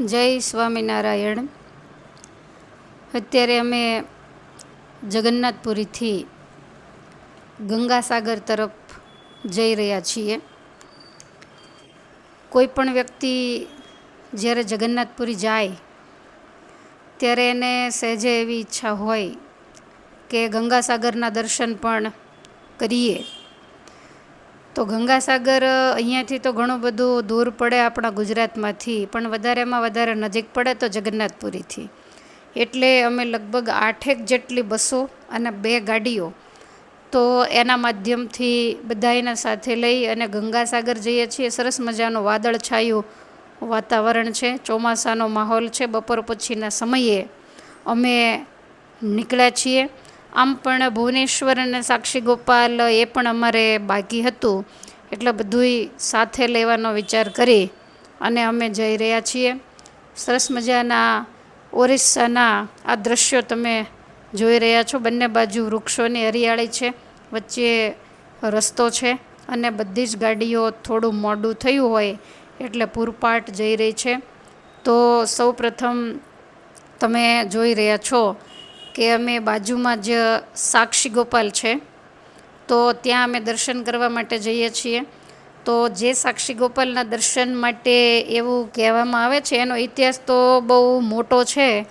જય સ્વામિનારાયણ. અત્યારે અમે જગન્નાથપુરીથી ગંગાસાગર તરફ જઈ રહ્યા છીએ. કોઈ પણ વ્યક્તિ જ્યારે જગન્નાથપુરી જાય, ત્યારે એને સહેજે એવી ઈચ્છા હોય કે ગંગાસાગરના દર્શન પણ કરીએ. તો ગંગાસાગર અહીંયાથી તો ઘણું બધું દૂર પડે આપણા ગુજરાતમાંથી, પણ વધારેમાં વધારે નજીક પડે તો જગન્નાથપુરીથી. એટલે અમે લગભગ આઠેક જેટલી બસો અને બે ગાડીઓ તો એના માધ્યમથી બધાયના સાથે લઈ અને ગંગાસાગર જઈએ છીએ. સરસ મજાનું વાદળછાયું વાતાવરણ છે, ચોમાસાનો માહોલ છે. બપોર પછીના સમયે અમે નીકળ્યા છીએ. આમ પણ ભુવનેશ્વર અને સાક્ષી ગોપાલ એ પણ અમારે બાકી હતું. એટલે બધુંય સાથે લેવાનો વિચાર કરી અને અમે જઈ રહ્યા છીએ. સરસ મજાના ઓરિસ્સાના આ દ્રશ્યો તમે જોઈ રહ્યા છો. બંને બાજુ વૃક્ષોની હરિયાળી છે, વચ્ચે રસ્તો છે અને બધી જ ગાડીઓ થોડું મોડું થયું હોય એટલે પૂરપાટ જઈ રહી છે. તો સૌ પ્રથમ તમે જોઈ રહ્યા છો કે અમે બાજુમાં જ સાક્ષી ગોપાલ છે. તો ત્યાં અમે દર્શન કરવા માટે જઈએ છીએ. તો જે સાક્ષી ગોપાલના દર્શન માટે એવું કહેવામાં આવે છે, એનો ઇતિહાસ તો બહુ મોટો છે.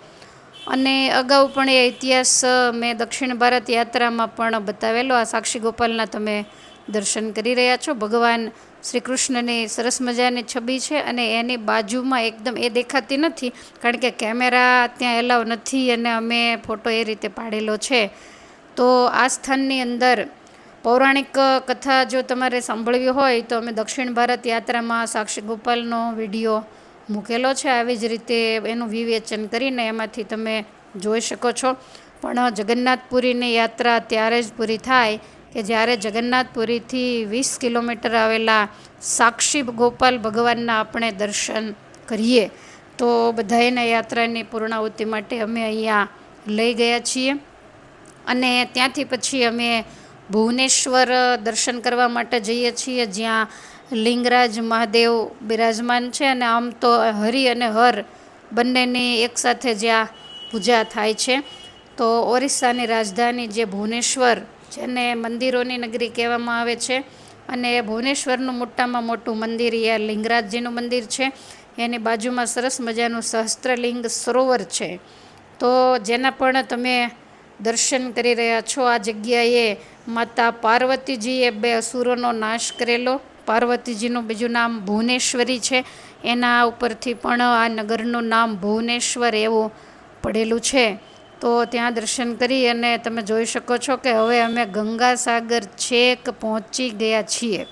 અને અગાઉ પણ એ ઇતિહાસ મેં દક્ષિણ ભારત યાત્રામાં પણ બતાવેલો. આ સાક્ષી ગોપાલના તમે દર્શન કરી રહ્યા છો. ભગવાન શ્રી કૃષ્ણની સરસ મજાની છબી છે અને એની બાજુમાં એકદમ એ દેખાતી નથી, કારણ કે કેમેરા ત્યાં એલાવ નથી અને અમે ફોટો એ રીતે પાડેલો છે. તો આ સ્થાનની અંદર પૌરાણિક કથા જો તમારે સાંભળવી હોય તો અમે દક્ષિણ ભારત યાત્રામાં સાક્ષી ગોપાલનો વીડિયો મૂકેલો છે. આવી જ રીતે એનું વિવેચન કરીને એમાંથી તમે જોઈ શકો છો. પણ જગન્નાથપુરીની યાત્રા ત્યારે જ પૂરી થાય કે જ્યારે જગન્નાથપુરીથી વીસ કિલોમીટર આવેલા સાક્ષી ગોપાલ ભગવાનના આપણે દર્શન કરીએ, તો બધાયના યાત્રાની પૂર્ણાહુતિ માટે અમે અહીંયા લઈ ગયા છીએ. અને ત્યાંથી પછી અમે ભુવનેશ્વર દર્શન કરવા માટે જઈએ છીએ, જ્યાં લિંગરાજ મહાદેવ બિરાજમાન છે. અને આમ તો હરિ અને હર બંનેની એકસાથે જ્યાં પૂજા થાય છે. તો ઓરિસ્સાની રાજધાની જે ભુવનેશ્વર જેને મંદિરોની નગરી કહેવામાં આવે છે. અને ભુવનેશ્વરનું મોટામાં મોટું મંદિર એ લિંગરાજજીનું મંદિર છે. એની બાજુમાં સરસ મજાનું સહસ્ત્રલિંગ સરોવર છે. તો જેના પણ તમે દર્શન કરી રહ્યા છો, આ જગ્યાએ માતા પાર્વતીજીએ બે અસુરોનો નાશ કરેલો. પાર્વતીજીનું બીજું નામ ભુવનેશ્વરી છે. એના ઉપરથી પણ આ નગરનું નામ ભુવનેશ્વર એવું પડેલું છે. તો ત્યાં દર્શન કરી અને તમે જોઈ શકો છો કે હવે અમે ગંગાસાગર છેક પહોંચી ગયા છીએ.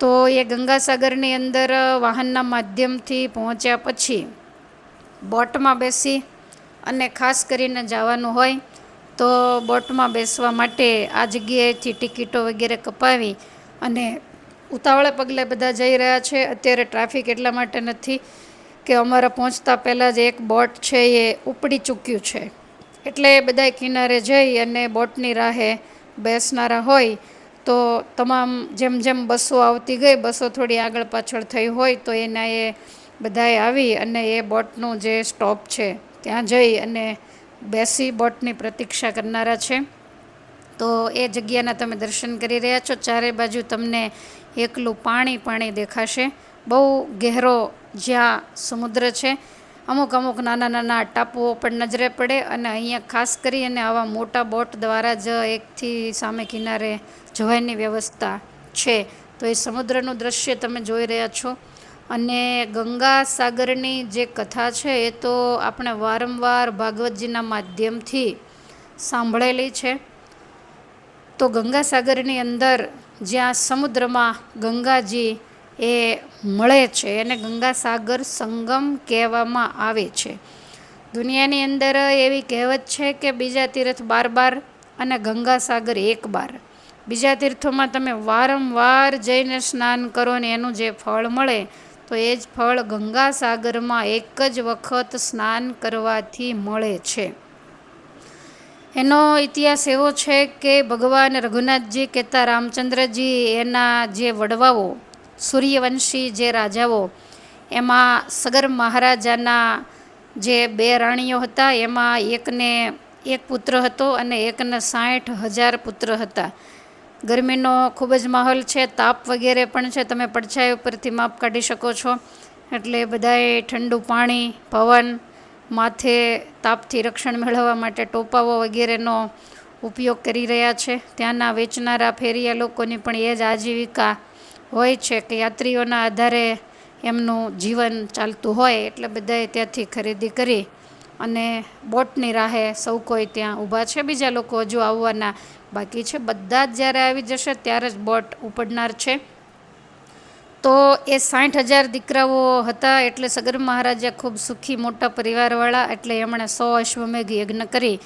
તો એ ગંગાસાગરની અંદર વાહનના માધ્યમથી પહોંચ્યા પછી બોટમાં બેસી અને ખાસ કરીને જવાનું હોય તો બોટમાં બેસવા માટે આ જગ્યાએથી ટિકિટો વગેરે કપાવી અને ઉતાવળે પગલે બધા જઈ રહ્યા છે. અત્યારે ટ્રાફિક એટલા માટે નથી કે અમારા પહોંચતા પહેલાં જ એક બોટ છે એ ઉપડી ચૂક્યું છે. એટલે બધા કિનારે જઈ અને બોટની રાહે બેસનારા હોય, તો તમામ જેમ જેમ બસો આવતી ગઈ, બસો થોડી આગળ પાછળ થઈ હોય, તો એના એ બધાએ આવી અને એ બોટનું જે સ્ટોપ છે, ત્યાં જઈ અને બેસી બોટની પ્રતીક્ષા કરનારા છે. તો એ જગ્યાના તમે દર્શન કરી રહ્યા છો. ચારે બાજુ તમને એકલું પાણી પાણી દેખાશે. બહુ ગહેરો જ્યાં સમુદ્ર છે અમુક અમુક નાના નાના ટાપુઓ પણ નજરે પડે અને અહીંયા ખાસ કરી અને આવા મોટા બોટ દ્વારા જ એકથી સામે કિનારે જવાની વ્યવસ્થા છે. તો એ સમુદ્રનું દૃશ્ય તમે જોઈ રહ્યા છો. અને ગંગા સાગરની જે કથા છે એ તો આપણે વારંવાર ભાગવતજીના માધ્યમથી સાંભળેલી છે. તો ગંગાસાગરની અંદર જ્યાં સમુદ્રમાં ગંગાજી એ મળે છે એને ગંગાસાગર સંગમ કહેવામાં આવે છે. દુનિયાની અંદર એવી કહેવત છે કે બીજા તીર્થ બાર બાર અને ગંગાસાગર એક બાર. બીજા તીર્થોમાં તમે વારંવાર જઈને સ્નાન કરો ને એનું જે ફળ મળે, તો એ જ ફળ ગંગાસાગરમાં એક જ વખત સ્નાન કરવાથી મળે છે. એનો ઇતિહાસ એવો છે કે ભગવાન રઘુનાથજી કહેતા રામચંદ્રજી એના જે વડવાઓ સૂર્યવંશી જે રાજાઓ, એમાં સગર મહારાજાના જે બે રાણીઓ હતા, એમાં એકને એક પુત્ર હતો અને એકને સાઠ હજાર પુત્ર હતા. ગરમીનો ખૂબ જ માહોલ છે, તાપ વગેરે પણ છે, તમે પડછાઈ ઉપરથી માપ કાઢી શકો છો. એટલે બધાએ ઠંડુ પાણી, પવન, માથે તાપથી રક્ષણ મેળવવા માટે ટોપાઓ વગેરેનો ઉપયોગ કરી રહ્યા છે. ત્યાંના વેચનારા ફેરિયા લોકોની પણ એ જ આજીવિકા હોય છે કે યાત્રીઓના આધારે એમનું જીવન ચાલતું હોય એટલે બધાએ ત્યાંથી ખરીદી કરી અને બોટની રાહે સૌ કોઈ ત્યાં ઊભા છે. બીજા લોકો હજુ આવવાના બાકી છે. બધા જ જ્યારે આવી જશે ત્યારે જ બોટ ઉપડનાર છે. તો એ સાઠ હજાર દીકરાઓ હતા એટલે સગર મહારાજા ખૂબ સુખી મોટા પરિવારવાળા એટલે એમણે સો અશ્વમેઘ યજ્ઞ કરી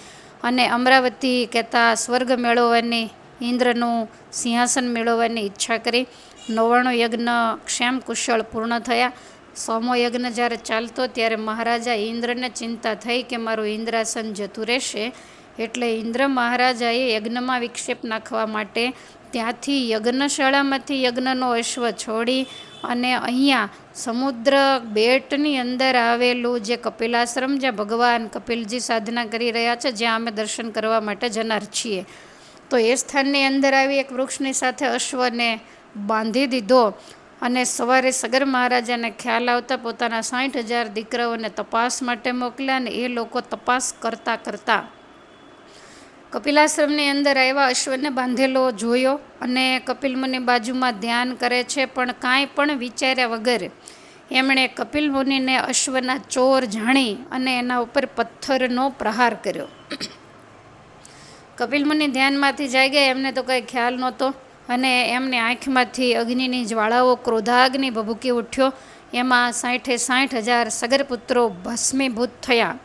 અને અમરાવતી કહેતા સ્વર્ગ મેળવવાની, ઇન્દ્રનું સિંહાસન મેળવવાની ઈચ્છા કરી. નવ્વાણું યજ્ઞ ક્ષેમ કુશળ પૂર્ણ થયા. સોમો યજ્ઞ જ્યારે ચાલતો ત્યારે મહારાજા ઇન્દ્રને ચિંતા થઈ કે મારું ઇન્દ્રાસન જતું રહેશે. એટલે ઇન્દ્ર મહારાજાએ યજ્ઞમાં વિક્ષેપ નાખવા માટે ત્યાંથી યજ્ઞશાળામાંથી યજ્ઞનો અશ્વ છોડી અને અહીંયા સમુદ્ર બેટની અંદર આવેલું જે કપિલાશ્રમ, જ્યાં ભગવાન કપિલજી સાધના કરી રહ્યા છે, જ્યાં અમે દર્શન કરવા માટે જનાર છીએ. તો એ સ્થાનની અંદર આવી એક વૃક્ષની સાથે અશ્વને બાંધી દીધો અને સવારે સગર મહારાજાને ખ્યાલ આવતા પોતાના સાઠ હજાર દીકરાઓને તપાસ માટે મોકલ્યા અને એ લોકો તપાસ કરતા કરતા કપિલાશ્રમની અંદર આવ્યા, અશ્વને બાંધેલો જોયો અને કપિલ મુનિ બાજુમાં ધ્યાન કરે છે, પણ કાંઈ પણ વિચાર્યા વગર એમણે કપિલ મુનિને અશ્વના ચોર જાણી અને એના ઉપર પથ્થરનો પ્રહાર કર્યો. કપિલ મુનિ ધ્યાનમાંથી જાય ગયા એમને તો કંઈ ખ્યાલ નહોતો. અને એમને આંખમાંથી અગ્નિની જ્વાળાઓ ક્રોધાગ્નિ ભભૂકી ઉઠ્યો. એમાં સાઠે સાઠ હજાર સગરપુત્રો ભસ્મીભૂત થયા.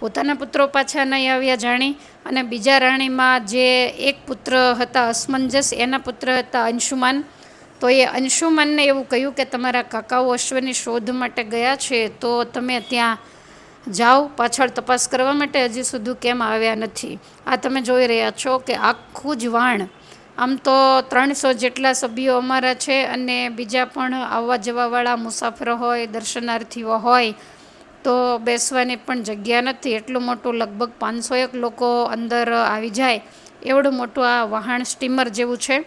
પોતાના પુત્રો પાછા નહીં આવ્યા જાણી અને બીજા રાણીમાં જે એક પુત્ર હતા અસમંજસ, એના પુત્ર હતા અંશુમાન. તો એ અંશુમાનને એવું કહ્યું કે તમારા કાકાઓ અશ્વની શોધ માટે ગયા છે તો તમે ત્યાં જાઓ, પાછળ તપાસ કરવા માટે હજી સુધી કેમ આવ્યા નથી. આ તમે જોઈ રહ્યા છો કે આખું જ વાણ આમ તો ત્રણસો જેટલા સભ્યો અમારા છે અને બીજા પણ આવવા જવાવાળા મુસાફરો હોય, દર્શનાર્થીઓ હોય, તો બેસવાની પણ જગ્યા નથી. એટલું મોટું લગભગ પાંચસો એક લોકો અંદર આવી જાય. એવડું મોટું આ વહાણ સ્ટીમર જેવું છે.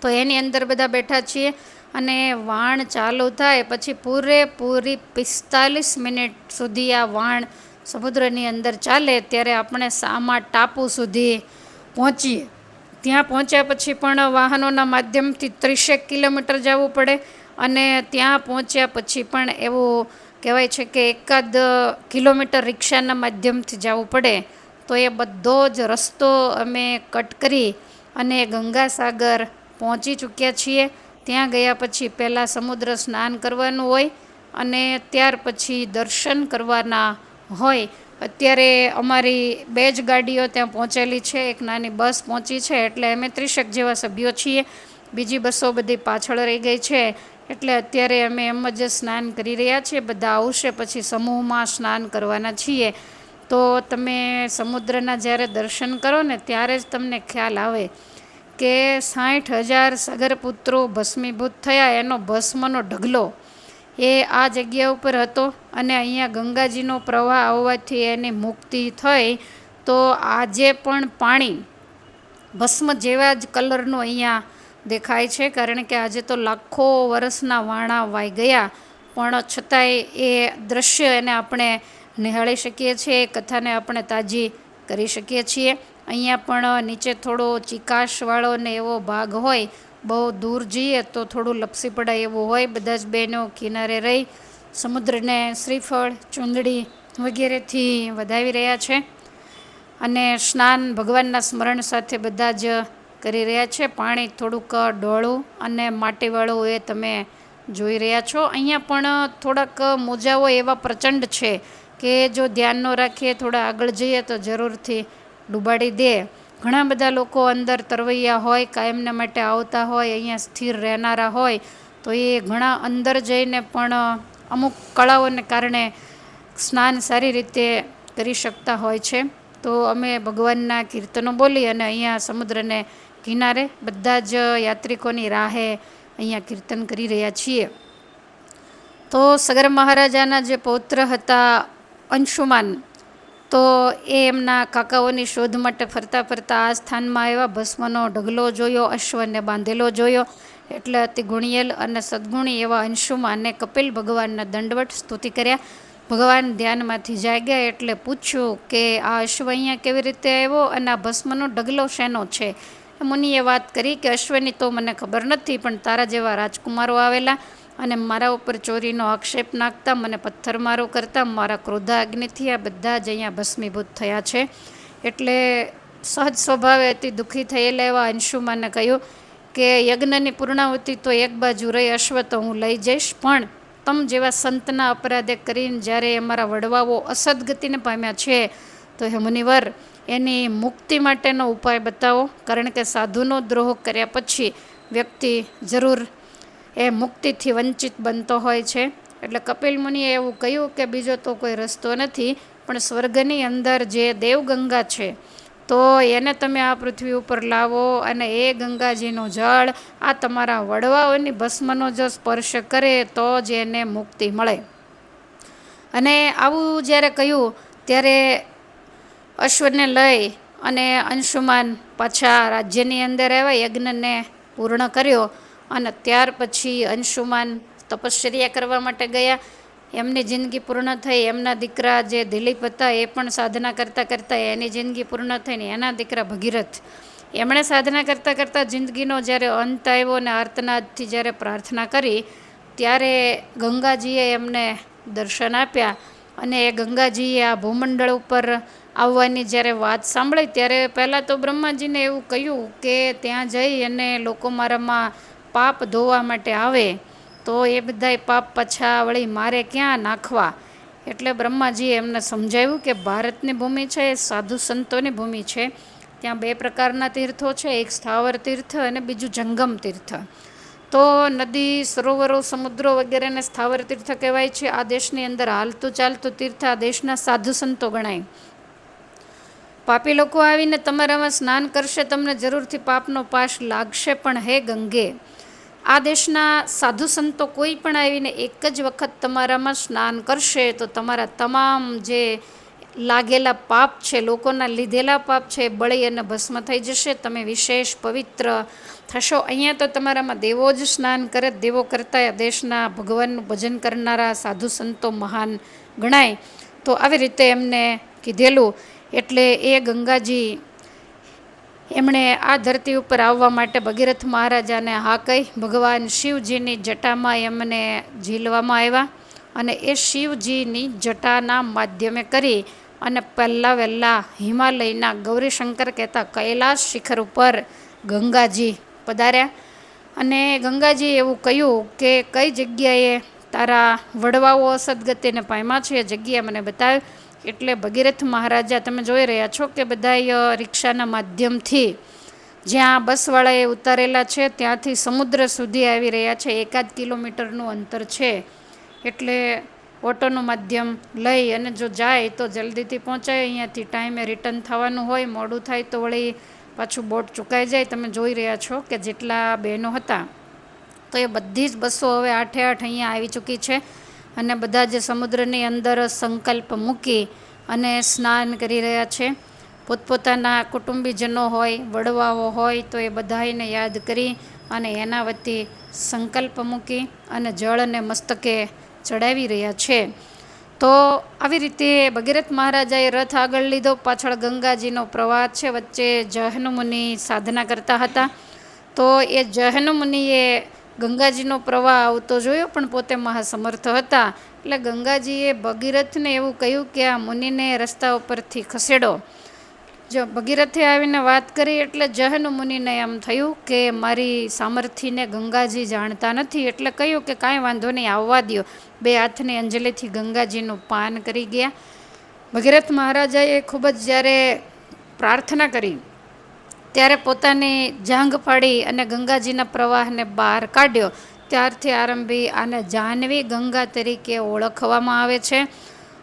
તો એની અંદર બધા બેઠા છીએ અને વાણ ચાલુ થાય પછી પૂરેપૂરી પિસ્તાલીસ મિનિટ સુધી આ વાણ સમુદ્રની અંદર ચાલે ત્યારે આપણે સામા ટાપુ સુધી પહોંચીએ. ત્યાં પહોંચ્યા પછી પણ વાહનોના માધ્યમથી ત્રીસેક કિલોમીટર જવું પડે અને ત્યાં પહોંચ્યા પછી પણ એવું કહેવાય છે કે એકાદ કિલોમીટર રિક્ષાના માધ્યમથી જવું પડે. તો એ બધો જ રસ્તો અમે કટ કરી અને ગંગાસાગર પહોંચી ચૂક્યા છીએ. ત્યાં ગયા પછી પહેલાં સમુદ્ર સ્નાન કરવાનું હોય અને ત્યાર પછી દર્શન કરવાના હોય. અત્યારે અમારી બે જ ગાડીઓ ત્યાં પહોંચેલી છે. એક નાની બસ પહોંચી છે એટલે અમે ત્રીસેક જેવા સભ્યો છીએ. બીજી બસો બધી પાછળ રહી ગઈ છે એટલે અત્યારે અમે એમ જ સ્નાન કરી રહ્યા છીએ. બધા આવશે પછી સમૂહમાં સ્નાન કરવાના છીએ. તો તમે સમુદ્રના જ્યારે દર્શન કરો ને ત્યારે જ તમને ખ્યાલ આવે કે સાઠ હજાર સગરપુત્રો ભસ્મીભૂત થયા. એનો ભસ્મનો ઢગલો એ આ જગ્યા ઉપર હતો અને અહીંયા ગંગાજીનો પ્રવાહ આવવાથી એની મુક્તિ થઈ. તો આજે પણ પાણી ભસ્મ જેવા જ કલરનું અહીંયા દેખાય છે, કારણ કે આજે તો લાખો વર્ષના વાણા વાઈ ગયા. પણ છતાંય એ દૃશ્ય એને આપણે નિહાળી શકીએ છીએ, એ કથાને આપણે તાજી કરી શકીએ છીએ. અહીંયા પણ નીચે થોડો ચિકાશવાળો ને એવો ભાગ હોય બહુ દૂર જઈએ તો થોડું લપસી પડાય એવું હોય. બધા જ બહેનો કિનારે રહી સમુદ્રને શ્રીફળ, ચૂંદડી વગેરેથી વધાવી રહ્યા છે અને સ્નાન ભગવાનના સ્મરણ સાથે બધા જ કરી રહ્યા છે. પાણી થોડુંક ડોળું અને માટીવાળું એ તમે જોઈ રહ્યા છો. અહીંયા પણ થોડાક મોજાઓ એવા પ્રચંડ છે કે જો ધ્યાન ન રાખીએ, થોડા આગળ જઈએ તો જરૂરથી ડૂબાડી દે. ઘણા બધા લોકો અંદર તરવૈયા હોય કાયમના માટે આવતા હોય, અહીંયા સ્થિર રહેનારા હોય, તો એ ઘણા અંદર જઈને પણ અમુક કળાઓને કારણે સ્નાન સારી રીતે કરી શકતા હોય છે. તો અમે ભગવાનના કીર્તનો બોલી અને અહીંયા સમુદ્રને કિનારે બધા જ યાત્રિકોની રાહે અહીંયા કીર્તન કરી રહ્યા છીએ. તો સગર મહારાજાના જે પૌત્ર હતા અંશુમાન તો એ એમના કાકાઓની શોધ માટે ફરતા ફરતા આ સ્થાનમાં આવ્યા. ભસ્મનો ઢગલો જોયો, અશ્વને બાંધેલો જોયો. એટલે અતિ ગુણિયલ અને સદગુણી એવા અંશુમાને કપિલ ભગવાનના દંડવટ સ્તુતિ કર્યા. ભગવાન ધ્યાનમાંથી જાગ્યા એટલે પૂછ્યું કે, આ અશ્વ અહીંયા કેવી રીતે આવ્યો અને આ ભસ્મનો ઢગલો શેનો છે? મુનિએ વાત કરી કે, અશ્વની તો મને ખબર નથી, પણ તારા જેવા રાજકુમારો આવેલા અને મારા ઉપર ચોરીનો આક્ષેપ નાખતા, મને પથ્થરમારો કરતા, મારા ક્રોધાગ્નિથી આ બધા જ અહીંયા ભસ્મીભૂત થયા છે. એટલે સહજ સ્વભાવે અતિ દુઃખી થયેલા એવા અંશુમાને કહ્યું કે, યજ્ઞની પૂર્ણાહુતિ તો એક બાજુ રહી, અશ્વ તો હું લઈ જઈશ, પણ તમ જેવા સંતના અપરાધે કરીને જ્યારે અમારા વડવાઓ અસદગતિને પામ્યા છે, તો હે મુનિવર, એની મુક્તિ માટેનો ઉપાય બતાવો. કારણ કે સાધુનો દ્રોહ કર્યા પછી વ્યક્તિ જરૂર એ મુક્તિથી વંચિત બનતો હોય છે. એટલે કપિલ મુનિએ એવું કહ્યું કે બીજો તો કોઈ રસ્તો નથી, પણ સ્વર્ગની અંદર જે દેવગંગા છે, તો એને તમે આ પૃથ્વી ઉપર લાવો અને એ ગંગાજીનું જળ, આ તમારા વડવાઓની ભસ્મનો જો સ્પર્શ કરે તો જ એને મુક્તિ મળે. અને આવું જ્યારે કહ્યું, ત્યારે અશ્વને લઈ અને અંશુમાન પાછા રાજ્યની અંદર આવ્યા, યજ્ઞને પૂર્ણ કર્યો. અને ત્યાર પછી અંશુમાન તપશ્ચર્યા કરવા માટે ગયા. એમની જિંદગી પૂર્ણ થઈ. એમના દીકરા જે દિલીપ હતા, એ પણ સાધના કરતાં કરતાં એની જિંદગી પૂર્ણ થઈને એના દીકરા ભગીરથ. એમણે સાધના કરતાં કરતાં જિંદગીનો જ્યારે અંત આવ્યો અને આર્તનાદથી જ્યારે પ્રાર્થના કરી, ત્યારે ગંગાજીએ એમને દર્શન આપ્યા અને એ ગંગાજીએ આ ભૂમંડળ ઉપર આવવાની જ્યારે વાત સાંભળી, ત્યારે પહેલાં તો બ્રહ્માજીને એવું કહ્યું કે ત્યાં જઈ અને લોકો મારામાં પાપ ધોવા માટે આવે, તો એ બધાય પાપ પાછા વળી મારે ક્યાં નાખવા? એટલે બ્રહ્માજીએ એમને સમજાવ્યું કે ભારતની ભૂમિ છે એ સાધુ સંતોની ભૂમિ છે. ત્યાં બે પ્રકારના તીર્થો છે, એક સ્થાવર તીર્થ અને બીજું જંગમ તીર્થ. તો નદી, સરોવરો, સમુદ્રો વગેરેને સ્થાવર તીર્થ કહેવાય છે. આ દેશની અંદર હાલતું ચાલતું તીર્થ આ દેશના સાધુ સંતો ગણાય. પાપી લોકો આવીને તમારામાં સ્નાન કરશે, તમને જરૂરથી પાપનો પાશ લાગશે પણ હે ગંગે. આ દેશના સાધુ સંતો કોઈ પણ આવીને એક જ વખત તમારામાં સ્નાન કરશે તો તમારા તમામ જે લાગેલા પાપ છે, લોકોના લીધેલા પાપ છે બળી અને ભસ્મ થઈ જશે. તમે વિશેષ પવિત્ર થશો. અહીંયા તો તમારામાં દેવો જ સ્નાન કરે, દેવો કરતાં દેશના ભગવાનનું ભજન કરનારા સાધુ સંતો મહાન ગણાય. તો આવી રીતે એમને કીધેલું. એટલે એ ગંગાજી એમણે આ ધરતી ઉપર આવવા માટે ભગીરથ મહારાજાને હા કહી, ભગવાન શિવજીની જટામાં એમને ઝીલવામાં આવ્યા અને એ શિવજીની જટાના માધ્યમે કરી અને પહેલાં વહેલાં હિમાલયના ગૌરીશંકર કહેતા કૈલાસ શિખર ઉપર ગંગાજી પધાર્યા. અને ગંગાજી એવું કહ્યું કે કઈ જગ્યાએ તારા વડવાઓ સદગતિને પામ્યા છે એ જગ્યા મને બતાવ્યું એટલે ભગીરથ મહારાજા, તમે જોઈ રહ્યા છો કે બધાય રિક્ષાના માધ્યમથી જ્યાં બસવાળાએ ઉતારેલા છે, ત્યાંથી સમુદ્ર સુધી આવી રહ્યા છે. એકાદ કિલોમીટરનું અંતર છે. એટલે ઓટોનું માધ્યમ લઈ અને જો જાય તો જલ્દીથી પહોંચાય. અહીંયાથી ટાઈમે રિટર્ન થવાનું હોય, મોડું થાય તો વળી પાછું બોટ ચૂકાઈ જાય. તમે જોઈ રહ્યા છો કે જેટલા બહેનો હતા, તો એ બધી જ બસો હવે આઠે આઠ અહીંયા આવી ચૂકી છે. અને બધા જ સમુદ્રની અંદર સંકલ્પ મૂકી અને સ્નાન કરી રહ્યા છે. પોતપોતાના કુટુંબીજનો હોય, વડવાઓ હોય, તો એ બધાને યાદ કરી અને એના વતી સંકલ્પ મૂકી અને જળને મસ્તકે ચડાવી રહ્યા છે. તો આવી રીતે ભગીરથ મહારાજાએ રથ આગળ લીધો. પાછળ ગંગાજીનો પ્રવાહ છે. વચ્ચે જહનુમુનિ સાધના કરતા હતા. તો એ જહનુમુનિએ ગંગાજીનો પ્રવાહ આવતો જોયો પણ પોતે મહાસમર્થ હતા. એટલે ગંગાજીએ ભગીરથને એવું કહ્યું કે આ મુનિને રસ્તા ઉપરથી ખસેડો. જો ભગીરથે આવીને વાત કરી એટલે જહન મુનિને એમ થયું કે મારી સામર્થ્યને ગંગાજી જાણતા નથી એટલે કહ્યું કે કાંઈ વાંધો નહીં, આવવા દો બે હાથની અંજલિથી ગંગાજીનું પાન કરી ગયા. ભગીરથ મહારાજાએ ખૂબ જ જ્યારે પ્રાર્થના કરી ત્યારે પોતાની જાંઘ પાડી અને ગંગાજીના પ્રવાહને બહાર કાઢ્યો. ત્યારથી આરંભી આને જાહ્નવી ગંગા તરીકે ઓળખવામાં આવે છે.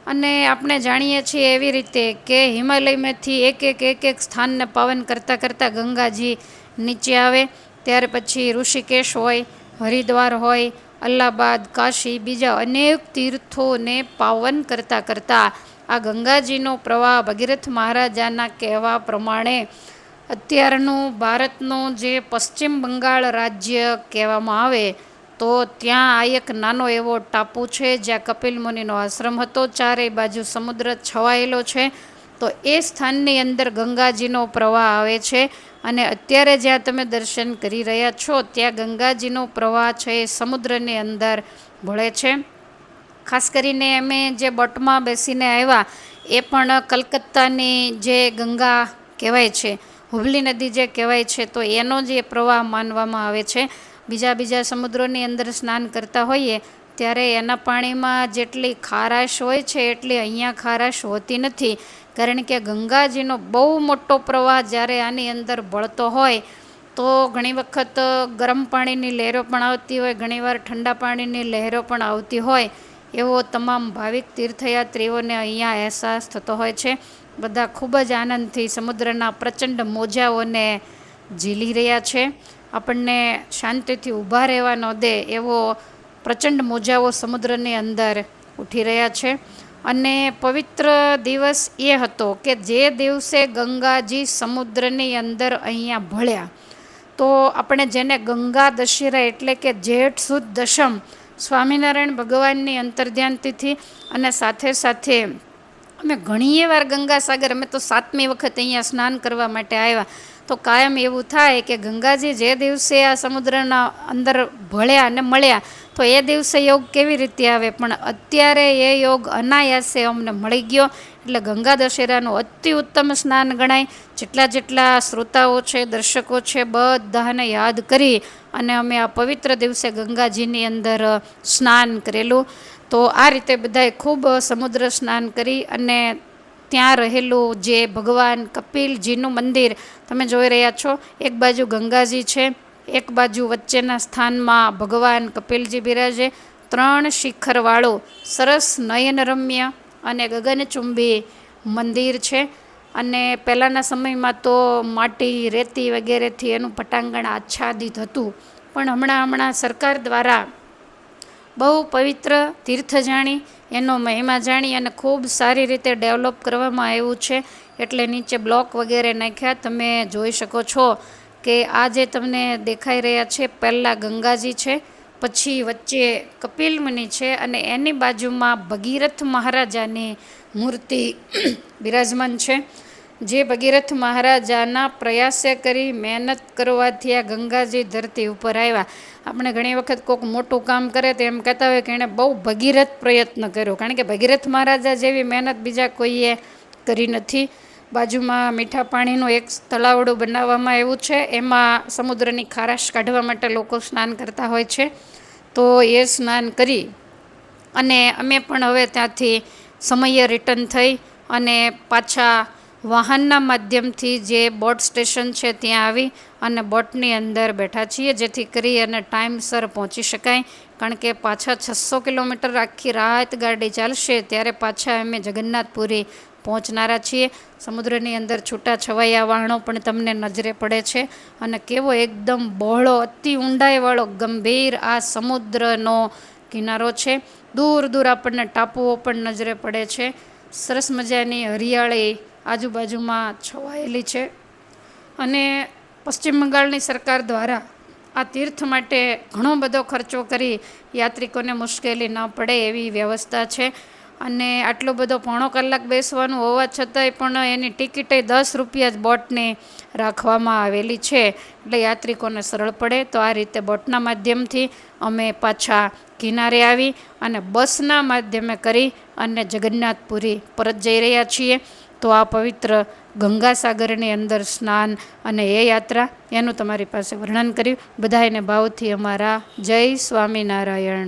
અને આપણે જાણીએ છીએ એવી રીતે કે હિમાલયમાંથી એક એક એક એક સ્થાનને પાવન કરતાં કરતાં ગંગાજી નીચે આવે. ત્યાર પછી ઋષિકેશ હોય, હરિદ્વાર હોય, અલ્હાબાદ, કાશી બીજા અનેક તીર્થોને પાવન કરતાં કરતાં આ ગંગાજીનો પ્રવાહ ભગીરથ મહારાજાના કહેવા પ્રમાણે અત્યારનું ભારતનું જે પશ્ચિમ બંગાળ રાજ્ય કહેવામાં આવે, તો ત્યાં આ એક નાનો એવો ટાપુ છે જ્યાં કપિલ મુનિનો આશ્રમ હતો. ચારેય બાજુ સમુદ્ર છવાયેલો છે. તો એ સ્થાનની અંદર ગંગાજીનો પ્રવાહ આવે છે અને અત્યારે જ્યાં તમે દર્શન કરી રહ્યા છો, ત્યાં ગંગાજીનો પ્રવાહ છે એ સમુદ્રની અંદર ભળે છે. ખાસ કરીને અમે જે બોટમાં બેસીને આવ્યા, એ પણ કલકત્તાની જે ગંગા કહેવાય છે હુબલી નદી જે કહેવાય છે, તો એનો જે પ્રવાહ માનવામાં આવે છે. બીજા બીજા સમુદ્રોની અંદર સ્નાન કરતા હોઈએ, ત્યારે એના પાણીમાં જેટલી ખારાશ હોય છે, એટલી અહીંયા ખારાશ હોતી નથી. કારણ કે ગંગાજીનો બહુ મોટો પ્રવાહ જ્યારે આની અંદર ભળતો હોય, તો ઘણી વખત ગરમ પાણીની લહેરો પણ આવતી હોય, ઘણીવાર ઠંડા પાણીની લહેરો પણ આવતી હોય, એવો તમામ ભાવિક તીર્થયાત્રીઓને અહીંયા અહેસાસ થતો હોય છે. બધા ખૂબ જ આનંદથી સમુદ્રના પ્રચંડ મોજાઓને ઝીલી રહ્યા છે. આપણને શાંતિથી ઊભા રહેવા ન દે એવો પ્રચંડ મોજાઓ સમુદ્રની અંદર ઉઠી રહ્યા છે. અને પવિત્ર દિવસ એ હતો કે જે દિવસે ગંગાજી સમુદ્રની અંદર અહીંયા ભળ્યા. તો આપણે જેને ગંગા દશેરા એટલે કે જેઠ સુદ દશમ સ્વામિનારાયણ ભગવાનની અંતર્ધ્યાનતિથી અને સાથે સાથે અમે ઘણીએ વાર ગંગાસાગર, અમે તો સાતમી વખત અહીંયા સ્નાન કરવા માટે આવ્યા. તો કાયમ એવું થાય કે ગંગાજી જે દિવસે આ સમુદ્રના અંદર ભળ્યા અને મળ્યા, તો એ દિવસે યોગ કેવી રીતે આવે? પણ અત્યારે એ યોગ અનાયાસે અમને મળી ગયો. એટલે ગંગા દશેરાનું અતિ ઉત્તમ સ્નાન ગણાય. જેટલા જેટલા શ્રોતાઓ છે, દર્શકો છે, બધાને યાદ કરી અને અમે આ પવિત્ર દિવસે ગંગાજીની અંદર સ્નાન કરેલું. તો આ રીતે બધાએ ખૂબ સમુદ્ર સ્નાન કરી અને ત્યાં રહેલું જે ભગવાન કપિલજીનું મંદિર તમે જોઈ રહ્યા છો, એક બાજુ ગંગાજી છે, એક બાજુ વચ્ચેના સ્થાનમાં ભગવાન કપિલજી બિરાજે, ત્રણ શિખરવાળો સરસ નયનરમ્ય અને ગગનચુંબી મંદિર છે. અને પહેલાંના સમયમાં તો માટી રેતી વગેરેથી એનું પટાંગણ આચ્છાદિત હતું. પણ હમણાં હમણાં સરકાર દ્વારા બહુ પવિત્ર તીર્થ જાણી એનો મહિમા જાણી અને ખૂબ સારી રીતે ડેવલપ કરવામાં આવ્યું છે. એટલે નીચે બ્લોક વગેરે નાખ્યા. તમે જોઈ શકો છો કે આ જે તમને દેખાઈ રહ્યા છે, પહેલાં ગંગાજી છે, પછી વચ્ચે કપિલ મુનિ છે અને એની બાજુમાં ભગીરથ મહારાજાની મૂર્તિ બિરાજમાન છે. જે ભગીરથ મહારાજાના પ્રયાસે કરી મહેનત કરવાથી આ ગંગાજી ધરતી ઉપર આવ્યા. આપણે ઘણી વખત કોઈક મોટું કામ કરે તો એમ કહેતા હોય કે એણે બહુ ભગીરથ પ્રયત્ન કર્યો. કારણ કે ભગીરથ મહારાજા જેવી મહેનત બીજા કોઈએ કરી નથી. બાજુમાં મીઠા પાણીનું એક તળાવડું બનાવવામાં આવ્યું છે. એમાં સમુદ્રની ખારાશ કાઢવા માટે લોકો સ્નાન કરતા હોય છે. તો એ સ્નાન કરી અને અમે પણ હવે ત્યાંથી સમયે રિટર્ન થઈ અને પાછા વાહનના માધ્યમથી જે બોટ સ્ટેશન છે ત્યાં આવી અને બોટની અંદર બેઠા છીએ. જેથી કરી અને ટાઈમસર પહોંચી શકાય. કારણ કે પાછા છસો કિલોમીટર આખી રાત ગાડી ચાલશે, ત્યારે પાછા અમે જગન્નાથપુરી પહોંચનારા છીએ. સમુદ્રની અંદર છૂટા છવાયા વાહણો પણ તમને નજરે પડે છે અને કેવો એકદમ બહોળો, અતિ ઊંડાઈવાળો ગંભીર આ સમુદ્રનો કિનારો છે. દૂર દૂર આપણને ટાપુઓ પણ નજરે પડે છે. સરસ મજાની હરિયાળી આજુબાજુમાં છવાયેલી છે. અને પશ્ચિમ બંગાળની સરકાર દ્વારા આ તીર્થ માટે ઘણો બધો ખર્ચો કરી યાત્રિકોને મુશ્કેલી ન પડે એવી વ્યવસ્થા છે. અને આટલો બધો પોણો કલાક બેસવાનું હોવા છતાંય પણ એની ટિકિટે દસ રૂપિયા જ બોટની રાખવામાં આવેલી છે. એટલે યાત્રિકોને સરળ પડે તો આ રીતે બોટના માધ્યમથી અમે પાછા કિનારે આવી અને બસના માધ્યમે કરી અને જગન્નાથપુરી પરત જઈ રહ્યા છીએ. તો આ પવિત્ર ગંગાસાગરની અંદર સ્નાન અને એ યાત્રા એનું તમારી પાસે વર્ણન કર્યું. બધાને ભાવથી અમારા જય સ્વામિનારાયણ.